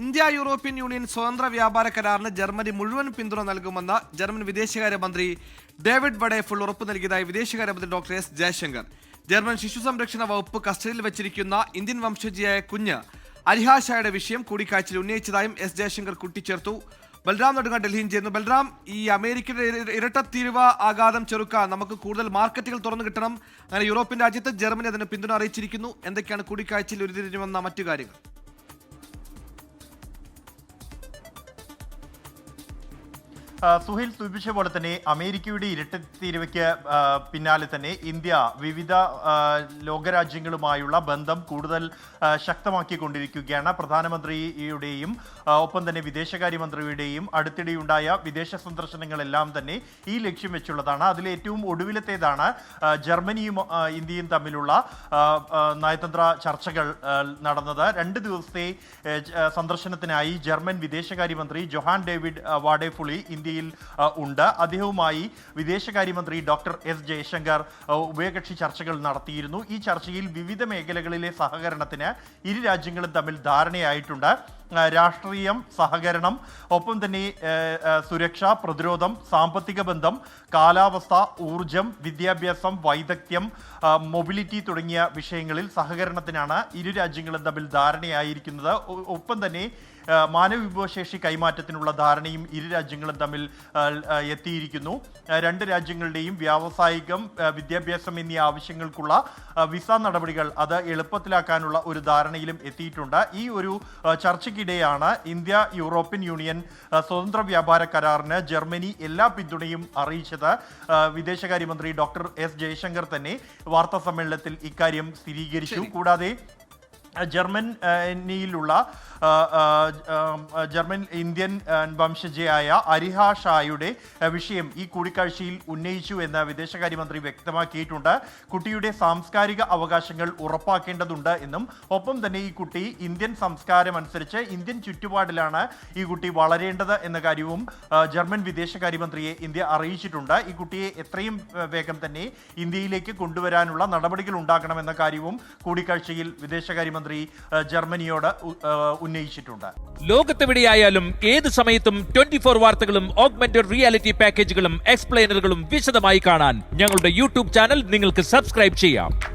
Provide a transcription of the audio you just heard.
India European union സ്വതന്ത്ര വ്യാപാര കരാറിന് ജർമ്മനി മുഴുവൻ പിന്തുണ നൽകുമെന്ന് ജർമ്മൻ വിദേശകാര്യമന്ത്രി ഡേവിഡ് വഡേഫുൾ ഉറപ്പ് നൽകിയതായി വിദേശകാര്യമന്ത്രി ഡോക്ടർ എസ് ജയശങ്കർ. ജർമ്മൻ ശിശു സംരക്ഷണ വകുപ്പ് കസ്റ്റഡിയിൽ വച്ചിരിക്കുന്ന ഇന്ത്യൻ വംശജിയായ കുഞ്ഞ് അരിഹാഷായുടെ വിഷയം കൂടിക്കാഴ്ചയിൽ ഉന്നയിച്ചതായും എസ് ജയശങ്കർ കൂട്ടിച്ചേർത്തു. ബൽറാം നെടുങ്ങ ഡൽഹിയിൽ ചെയ്യുന്നു ബൽറാം ഈ അമേരിക്കയുടെ ഇരട്ട ഇരട്ടത്തീരുവ ആഘാതം ചെറുക്കാൻ നമുക്ക് കൂടുതൽ മാർക്കറ്റുകൾ തുറന്നു കിട്ടണം. അങ്ങനെ യൂറോപ്യൻ രാജ്യത്ത് ജർമ്മനി അതിന് പിന്തുണ അറിയിച്ചിരിക്കുന്നു. എന്തൊക്കെയാണ് കൂടിക്കാഴ്ചയിൽ ഉരുത്തിരിഞ്ഞുവന്ന മറ്റു കാര്യങ്ങൾ. സുഹൈൽ സൂചിപ്പിച്ച പോലെ തന്നെ അമേരിക്കയുടെ ഇരട്ടത്തീരുവയ്ക്ക് തീരുവയ്ക്ക് പിന്നാലെ തന്നെ ഇന്ത്യ വിവിധ ലോകരാജ്യങ്ങളുമായുള്ള ബന്ധം കൂടുതൽ ശക്തമാക്കിക്കൊണ്ടിരിക്കുകയാണ്. പ്രധാനമന്ത്രിയുടെയും ഒപ്പം തന്നെ വിദേശകാര്യമന്ത്രിയുടെയും അടുത്തിടെയുണ്ടായ വിദേശ സന്ദർശനങ്ങളെല്ലാം തന്നെ ഈ ലക്ഷ്യം വെച്ചുള്ളതാണ്. അതിൽ ഏറ്റവും ഒടുവിലത്തേതാണ് ജർമ്മനിയും ഇന്ത്യയും തമ്മിലുള്ള നയതന്ത്ര ചർച്ചകൾ നടന്നത്. രണ്ട് ദിവസത്തെ സന്ദർശനത്തിനായി ജർമ്മൻ വിദേശകാര്യമന്ത്രി ജൊഹാൻ ഡേവിഡ് വാഡേഫുളി ഇന്ത്യയിൽ ആ, ഉണ്ട്. അദ്ദേഹവുമായി വിദേശകാര്യമന്ത്രി ഡോക്ടർ എസ് ജയശങ്കർ ഉഭയകക്ഷി ചർച്ചകൾ നടത്തിയിരുന്നു. ഈ ചർച്ചയിൽ വിവിധ മേഖലകളിലെ സഹകരണത്തിന് ഇരു രാജ്യങ്ങളും തമ്മിൽ ധാരണയായിട്ടുണ്ട്. രാഷ്ട്രീയം സഹകരണം ഒപ്പം തന്നെ സുരക്ഷ പ്രതിരോധം സാമ്പത്തിക ബന്ധം കാലാവസ്ഥ ഊർജം വിദ്യാഭ്യാസം വൈദഗ്ധ്യം മൊബിലിറ്റി തുടങ്ങിയ വിഷയങ്ങളിൽ സഹകരണത്തിനാണ് ഇരു രാജ്യങ്ങളും തമ്മിൽ ധാരണയായിരിക്കുന്നത്. ഒപ്പം തന്നെ മാനവവിഭവശേഷി മാനവ വിഭവശേഷി കൈമാറ്റത്തിനുള്ള ധാരണയും ഇരു രാജ്യങ്ങളും തമ്മിൽ എത്തിയിരിക്കുന്നു. രണ്ട് രാജ്യങ്ങളുടെയും വ്യാവസായികം വിദ്യാഭ്യാസം എന്നീ ആവശ്യങ്ങൾക്കുള്ള വിസ നടപടികൾ അത് എളുപ്പത്തിലാക്കാനുള്ള ഒരു ധാരണയിലും എത്തിയിട്ടുണ്ട്. ഈ ഒരു ആ, ചർച്ചയ്ക്കിടെയാണ് ഇന്ത്യ യൂറോപ്യൻ യൂണിയൻ സ്വതന്ത്ര വ്യാപാര കരാറിന് ജർമ്മനി എല്ലാ പിന്തുണയും അറിയിച്ചത്. വിദേശകാര്യമന്ത്രി ഡോക്ടർ എസ് ജയശങ്കർ തന്നെ വാർത്താ സമ്മേളനത്തിൽ ഇക്കാര്യം സ്ഥിരീകരിച്ചു. കൂടാതെ ജർമ്മനിയിലുള്ള ജർമ്മൻ ഇന്ത്യൻ വംശജയായ അരിഹ ഷായുടെ വിഷയം ഈ കൂടിക്കാഴ്ചയിൽ ഉന്നയിച്ചു എന്ന് വിദേശകാര്യമന്ത്രി വ്യക്തമാക്കിയിട്ടുണ്ട്. കുട്ടിയുടെ സാംസ്കാരിക അവകാശങ്ങൾ ഉറപ്പാക്കേണ്ടതുണ്ട് എന്നും ഒപ്പം തന്നെ ഈ കുട്ടി ഇന്ത്യൻ സംസ്കാരം അനുസരിച്ച് ഇന്ത്യൻ ചുറ്റുപാടിലാണ് ഈ കുട്ടി വളരേണ്ടത് എന്ന കാര്യവും ജർമ്മൻ വിദേശകാര്യമന്ത്രിയെ ഇന്ത്യ അറിയിച്ചിട്ടുണ്ട്. ഈ കുട്ടിയെ എത്രയും വേഗം തന്നെ ഇന്ത്യയിലേക്ക് കൊണ്ടുവരാനുള്ള നടപടികൾ ഉണ്ടാക്കണമെന്ന കാര്യവും കൂടിക്കാഴ്ചയിൽ വിദേശകാര്യമന്ത്രി ആ, ജർമ്മനിയോട് ഉന്നയിച്ചിട്ടുണ്ട്. ലോകത്തെവിടെയായാലും ഏത് സമയത്തും ട്വന്റി ഫോർ വാർത്തകളും ഓഗ്മെന്റഡ് റിയാലിറ്റി പാക്കേജുകളും എക്സ്പ്ലെയിനറുകളും വിശദമായി കാണാൻ ഞങ്ങളുടെ യൂട്യൂബ് ചാനൽ നിങ്ങൾക്ക് സബ്സ്ക്രൈബ് ചെയ്യാം.